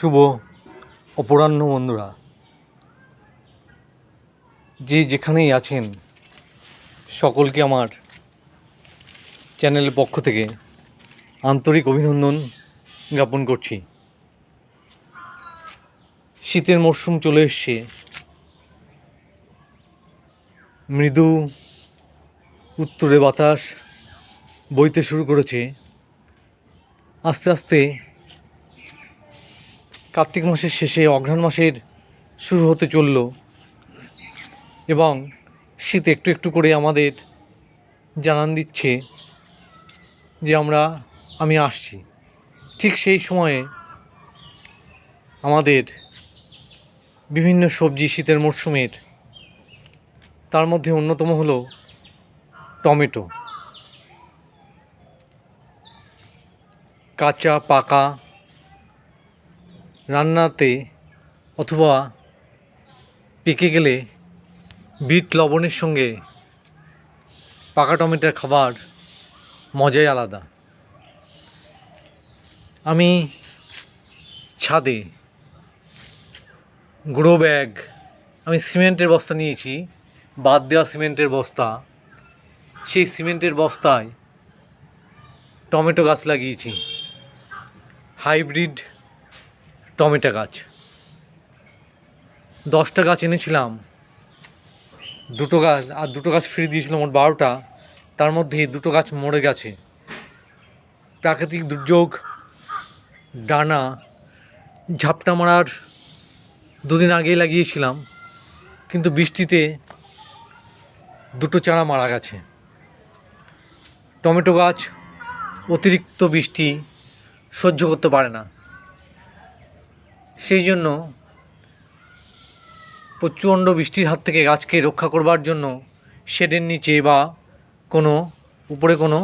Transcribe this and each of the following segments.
শুভ অপরাহ্ন বন্ধুরা। যে যেখানেই আছেন, সকলকে আমার চ্যানেলের পক্ষ থেকে আন্তরিক অভিনন্দন জ্ঞাপন করছি। শীতের মরশুম চলে এসছে। মৃদু উত্তরে বাতাস বইতে শুরু করেছে। আস্তে আস্তে কার্তিক মাসের শেষে অঘ্রাণ মাসের শুরু হতে চলল। এবং শীত একটু একটু করে আমাদের জানান দিচ্ছে যে আমরা, আমি আসছি। ঠিক সেই সময়ে আমাদের বিভিন্ন সবজি শীতের মরশুমের, তার মধ্যে অন্যতম হলো টমেটো। কাঁচা, পাকা রান্নাতে অথবা পেকে গেলে বিট লবণের সঙ্গে পাকা টমেটোর খাবার মজাই আলাদা। আমি ছাদে গ্রো ব্যাগ, আমি সিমেন্টের বস্তা নিয়েছি, বাদ দেওয়া সিমেন্টের বস্তা। সেই সিমেন্টের বস্তায় টমেটো গাছ লাগিয়েছি। হাইব্রিড টমেটো গাছ। দশটা গাছ এনেছিলাম। দুটো গাছ, আর দুটো গাছ ফ্রি দিয়েছিলাম মোট বারোটা। তার মধ্যে দুটো গাছ মরে গেছে। প্রাকৃতিক দুর্যোগ, ডানা, ঝাপটা মারার দুদিন আগেই লাগিয়েছিলাম, কিন্তু বৃষ্টিতে দুটো চারা মারা গেছে। টমেটো গাছ অতিরিক্ত বৃষ্টি সহ্য করতে পারে না। সেই জন্য প্রচণ্ড বৃষ্টির হাত থেকে গাছকে রক্ষা করবার জন্য শেডের নিচে বা কোনো, উপরে কোনো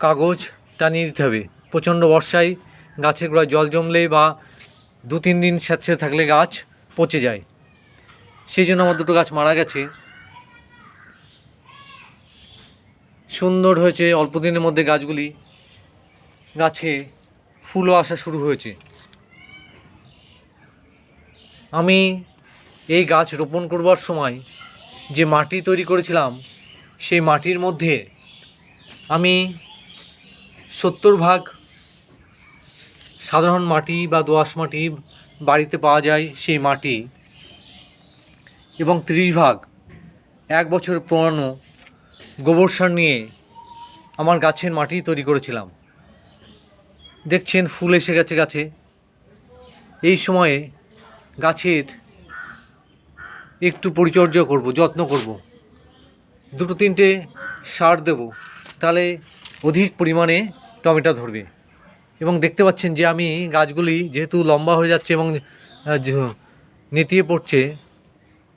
কাগজ টানিয়ে দিতে হবে। প্রচণ্ড বর্ষায় গাছের গোড়ায় জল জমলে বা দু তিন দিন স্যাঁতসেঁতে থাকলে গাছ পচে যায়। সেই জন্য আমার দুটো গাছ মারা গেছে। সুন্দর হয়েছে, অল্প দিনের মধ্যে গাছগুলি, গাছে ফুলও আসা শুরু হয়েছে। আমি এই গাছ রোপণ করবার সময় যে মাটি তৈরি করেছিলাম, সেই মাটির মধ্যে আমি সত্তর ভাগ সাধারণ মাটি বা দোআঁশ মাটি বাড়িতে পাওয়া যায় সেই মাটি এবং ত্রিশ ভাগ এক বছর পুরানো গোবর সার নিয়ে আমার গাছের মাটি তৈরি করেছিলাম। দেখছেন ফুল এসে গেছে গাছে। এই সময়ে গাছের একটু পরিচর্যা করব, যত্ন করব। দুটো তিনটে সার দেব, তাহলে অধিক পরিমাণে টমেটো ধরবে। এবং দেখতে পাচ্ছেন যে আমি গাছগুলি যেহেতু লম্বা হয়ে যাচ্ছে এবং নেতিয়ে পড়ছে,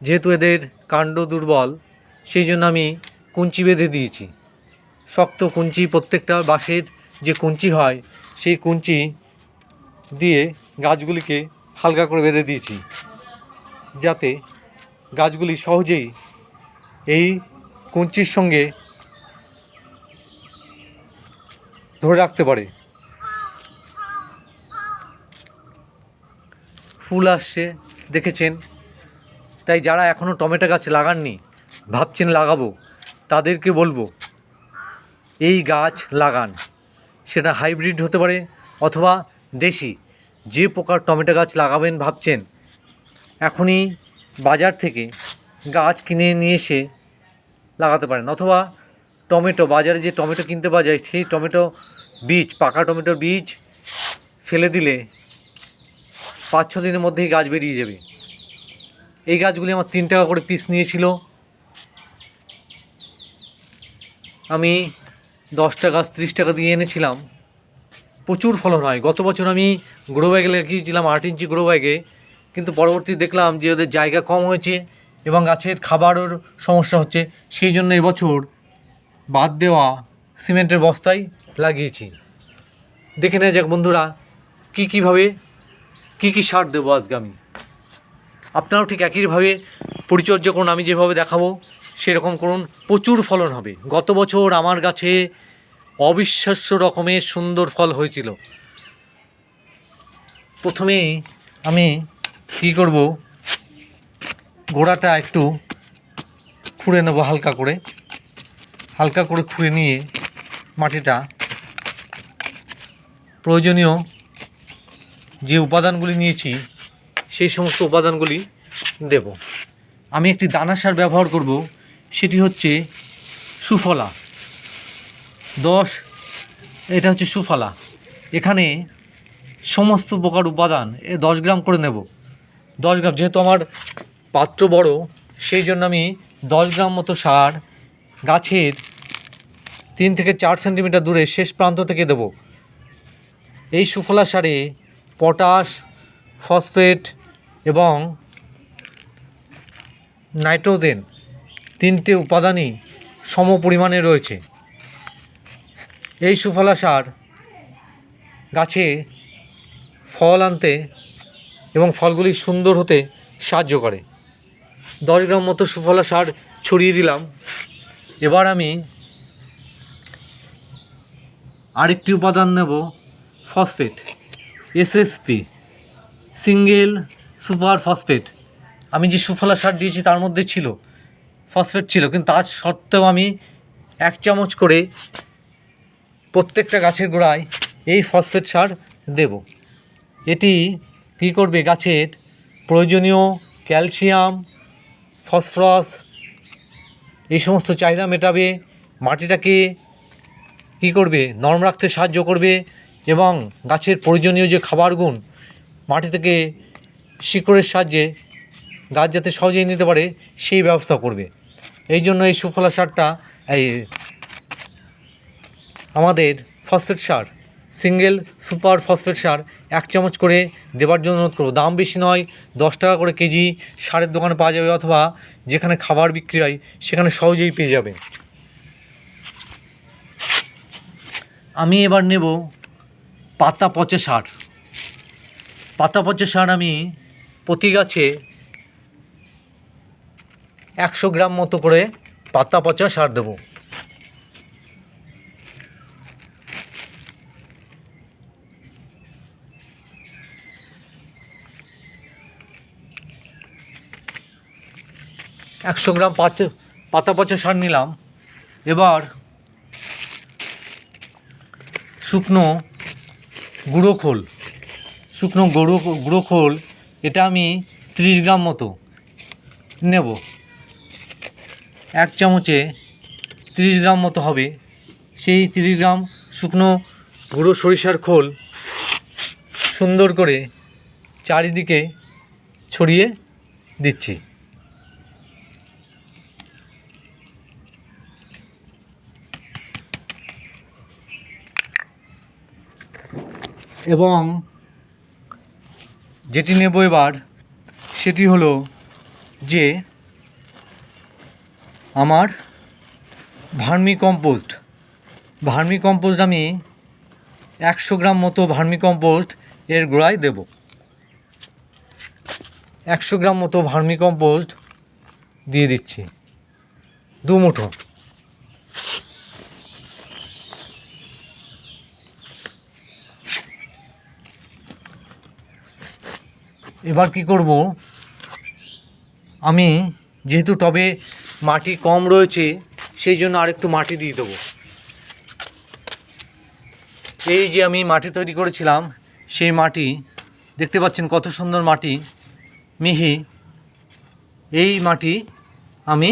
যেহেতু এদের কাণ্ড দুর্বল, সেই জন্য আমি কুঞ্চি বেঁধে দিয়েছি। শক্ত কুঞ্চি, প্রত্যেকটা বাঁশের যে কুঞ্চি হয়, সেই কুঞ্চি দিয়ে গাছগুলিকে হালকা করে বেঁধে দিয়েছি, যাতে গাছগুলি সহজেই এই কুঞ্চির সঙ্গে ধরে রাখতে পারে। ফুল আসছে, দেখেছেন? তাই যারা এখনও টমেটো গাছ লাগাননি, ভাবছেন লাগাবো, তাদেরকে বলব, এই গাছ লাগান। সেটা হাইব্রিড হতে পারে অথবা দেশি। যে প্রকার টমেটো গাছ লাগাবেন ভাবছেন, এখনই বাজার থেকে গাছ কিনে নিয়ে এসে লাগাতে পারেন। অথবা টমেটো, বাজারে যে টমেটো কিনতে পাওয়া যায়, সেই টমেটো বীজ, পাকা টমেটোর বীজ ফেলে দিলে পাঁচ ছ দিনের মধ্যেই গাছ বেরিয়ে যাবে। এই গাছগুলি আমার তিন টাকা করে পিস নিয়েছিল। আমি দশটা গাছ ত্রিশ টাকা দিয়ে এনেছিলাম। প্রচুর ফলন হয়। গত বছর আমি গ্রো ব্যাগে লাগিয়েছিলাম আট ইঞ্চি গ্রো ব্যাগে কিন্তু পরবর্তী দেখলাম যে ওদের জায়গা কম হয়েছে এবং গাছের খাবারের সমস্যা হচ্ছে। সেই জন্য এবছর বাদ দেওয়া সিমেন্টের বস্তায় লাগিয়েছি। দেখে নেওয়া যাক বন্ধুরা, কী কীভাবে, কী কী সার দেবো আজকে আমি? আপনারাও ঠিক একইভাবে পরিচর্যা করুন, আমি যেভাবে দেখাবো, সেরকম করুন। প্রচুর ফলন হবে। গত বছর আমার গাছে অবিশ্বাস্য রকমের সুন্দর ফল হয়েছিল। প্রথমেই আমি কী করব? গোড়াটা একটু খুঁড়ে নেব হালকা করে। হালকা করে খুঁড়ে নিয়ে মাটিটা প্রয়োজনীয় যে উপাদানগুলি নিয়েছি, সেই সমস্ত উপাদানগুলি দেব। আমি একটি দানা সার ব্যবহার করব, সেটি হচ্ছে সুফলা। দশ, এটা হচ্ছে সুফলা। এখানে সমস্ত প্রকার উপাদান এ দশ গ্রাম করে নেব। দশ গ্রাম, যেহেতু আমার পাত্র বড়, সেই জন্য আমি দশ গ্রাম মতো সার গাছের তিন থেকে চার সেন্টিমিটার দূরে শেষ প্রান্ত থেকে দেব। এই সুফলা সারে পটাশ, ফসফেট এবং নাইট্রোজেন তিনটে উপাদানই সম পরিমাণে রয়েছে। এই সুফলা সার গাছে ফল আনতে এবং ফলগুলি সুন্দর হতে সাহায্য করে। দশ গ্রাম মতো সুফলা সার ছড়িয়ে দিলাম। এবার আমি আরেকটি উপাদান নেব, phosphate SSP single super phosphate. আমি যে সুফলা সার দিয়েছি তার মধ্যে ছিল, ফসফেট ছিল, কিন্তু তার সত্ত্বেও আমি এক চামচ করে প্রত্যেকটা গাছের গোড়ায় এই ফসফেট সার দেব। এটি কী করবে? গাছের প্রয়োজনীয় ক্যালসিয়াম, ফসফরাস, এই সমস্ত চাহিদা মেটাবে, মাটিটাকে কী করবে? নরম রাখতে সাহায্য করবে এবং গাছের প্রয়োজনীয় যে খাবার গুণ মাটি থেকে শিকড়ের সাহায্যে গাছ যাতে সহজেই নিতে পারে, সেই ব্যবস্থা করবে। এই জন্য এই সুফলা সারটা এই আমাদের ফসফেট সার সিঙ্গেল সুপার ফসফেট সার এক চামচ করে দেওয়ার জন্য অনুরোধ করব। দাম বেশি নয়, দশ টাকা করে কেজি সারের দোকানে পাওয়া যাবে অথবা যেখানে খাবার বিক্রি হয় সেখানে সহজেই পেয়ে যাবে আমি এবার নেব পাতা পচা সার। পাতা পচা সার আমি প্রতি গাছে একশো গ্রাম মতো করে পাতা পচা সার দেবো। একশো গ্রাম পাতা পাতা পচা সার নিলাম। এবার শুকনো গুঁড়ো খোল। শুকনো গুঁড়ো গুঁড়ো খোল, এটা আমি ত্রিশ গ্রাম মতো নেব। এক চামচে তিরিশ গ্রাম মতো হবে। সেই তিরিশ গ্রাম শুকনো গুঁড়ো সরিষার খোল সুন্দর করে চারিদিকে ছড়িয়ে দিচ্ছি। এবং যেটি নেব এবার, সেটি হলো যে আমার ভার্মি কম্পোস্ট ভার্মি কম্পোস্ট আমি একশো গ্রাম মতো ভার্মি কম্পোস্ট এর গোড়ায় দেব। একশো গ্রাম মতো ভার্মি কম্পোস্ট দিয়ে দিচ্ছি। দু মুঠো। এবার কি করব? আমি যেহেতু টবে মাটি কম রয়েছে, সেই জন্য আরেকটু মাটি দিয়ে দেবো। এই যে আমি মাটি তৈরি করেছিলাম, সেই মাটি, দেখতে পাচ্ছেন কত সুন্দর মাটি, মিহি। এই মাটি আমি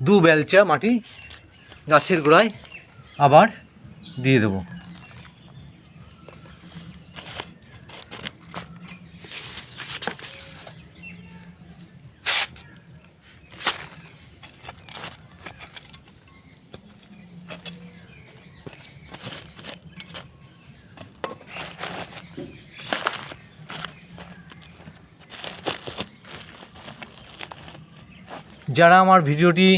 দু বেলচা মাটি গাছের গোড়ায় আবার দিয়ে দেবো। যারা আমার ভিডিওটি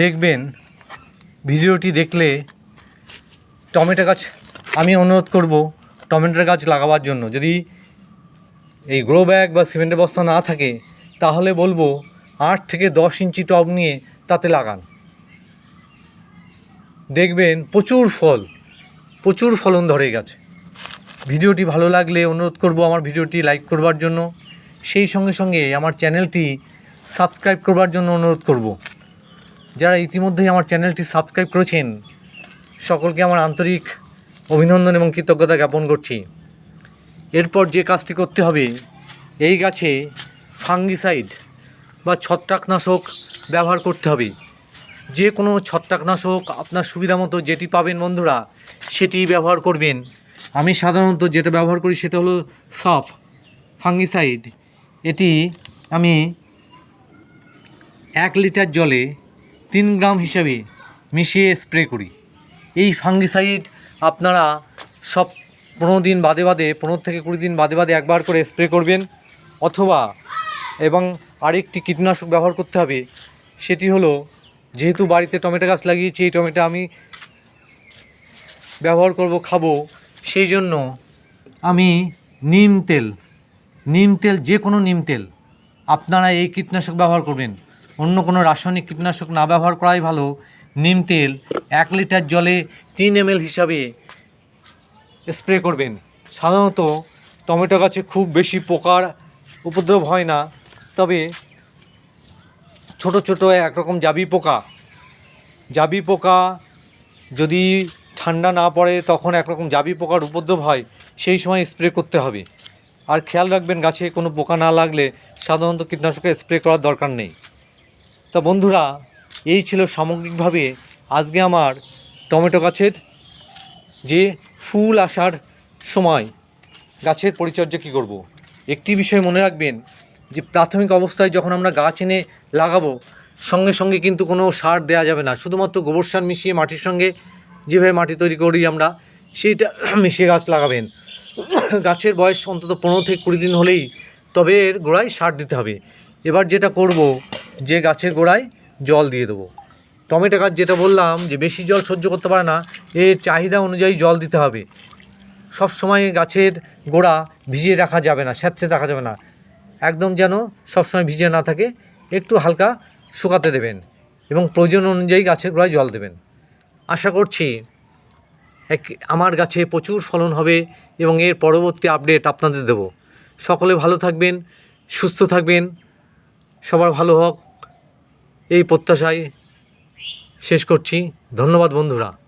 দেখবেন, ভিডিওটি দেখলে টমেটো গাছ আমি অনুরোধ করব টমেটোর গাছ লাগাবার জন্য। যদি এই গ্রো ব্যাগ বা সিমেন্টের বস্তা না থাকে, তাহলে বলব আট থেকে দশ ইঞ্চি টব নিয়ে তাতে লাগান। দেখবেন প্রচুর ফল, প্রচুর ফলন ধরে গেছে। ভিডিওটি ভালো লাগলে অনুরোধ করব আমার ভিডিওটি লাইক করবার জন্য। সেই সঙ্গে সঙ্গে আমার চ্যানেলটি সাবস্ক্রাইব করবার জন্য অনুরোধ করব। যারা ইতিমধ্যেই আমার চ্যানেলটি সাবস্ক্রাইব করেছেন, সকলকে আমার আন্তরিক অভিনন্দন এবং কৃতজ্ঞতা জ্ঞাপন করছি। এরপর যে কাজটি করতে হবে, এই গাছে ফাঙ্গিসাইড বা ছত্রাকনাশক ব্যবহার করতে হবে। যে কোনো ছত্রাকনাশক আপনার সুবিধা মতো যেটি পাবেন বন্ধুরা, সেটি ব্যবহার করবেন। আমি সাধারণত যেটা ব্যবহার করি সেটা হলো সাফ ফাঙ্গিসাইড। এটি আমি এক লিটার জলে তিন গ্রাম হিসাবে মিশিয়ে স্প্রে করি। এই ফাঙ্গিসাইড আপনারা সব পনেরো দিন বাদে বাদে, পনেরো থেকে কুড়ি দিন বাদে বাদে একবার করে স্প্রে করবেন। অথবা এবং আরেকটি কীটনাশক ব্যবহার করতে হবে, সেটি হলো যেহেতু বাড়িতে টমেটো গাছ লাগিয়েছি, এই টমেটো আমি ব্যবহার করব, খাব, সেই জন্য আমি নিম তেল নিম তেল যে কোনো নিম তেল আপনারা এই কীটনাশক ব্যবহার করবেন। অন্য কোনো রাসায়নিক কীটনাশক না ব্যবহার করাই ভালো। নিম তেল এক লিটার জলে তিন এম হিসাবে স্প্রে করবেন। সাধারণত টমেটো গাছে খুব বেশি পোকার উপদ্রব হয় না, তবে ছোট ছোট একরকম জাবি পোকা। জাবি পোকা যদি ঠান্ডা না পড়ে তখন একরকম জাবি পোকার উপদ্রব হয়, সেই সময় স্প্রে করতে হবে। আর খেয়াল রাখবেন গাছে কোনো পোকা না লাগলে সাধারণত কীটনাশকের স্প্রে করার দরকার নেই। তা বন্ধুরা, এই ছিল সামগ্রিকভাবে আজকে আমার টমেটো গাছের যে ফুল আসার সময়। গাছের পরিচর্যা কী করব। একটি বিষয় মনে রাখবেন যে প্রাথমিক অবস্থায় যখন আমরা গাছ এনে লাগাবো, সঙ্গে সঙ্গে কিন্তু কোনো সার দেওয়া যাবে না। শুধুমাত্র গোবর সার মিশিয়ে মাটির সঙ্গে যেভাবে মাটি তৈরি করি আমরা, সেইটা মিশিয়ে গাছ লাগাবেন। গাছের বয়স অন্তত পনেরো থেকে কুড়ি দিন হলেই তবে এর গোড়ায় সার দিতে হবে। এবার যেটা করব যে গাছের গোড়ায় জল দিয়ে দেবো। টমেটো গাছ যেটা বললাম যে বেশি জল সহ্য করতে পারে না, এর চাহিদা অনুযায়ী জল দিতে হবে। সব সময় গাছের গোড়া ভিজিয়ে রাখা যাবে না স্যাঁতসে রাখা যাবে না। একদম যেন সবসময় ভিজে না থাকে, একটু হালকা শুকাতে দেবেন এবং প্রয়োজন অনুযায়ী গাছের গোড়ায় জল দেবেন। আশা করছি এক, আমার গাছে প্রচুর ফলন হবে এবং এর পরবর্তী আপডেট আপনাদের দেব। সকলে ভালো থাকবেন, সুস্থ থাকবেন, সবার ভালো হোক। এই প্রত্যাশায় শেষ করছি। ধন্যবাদ বন্ধুরা।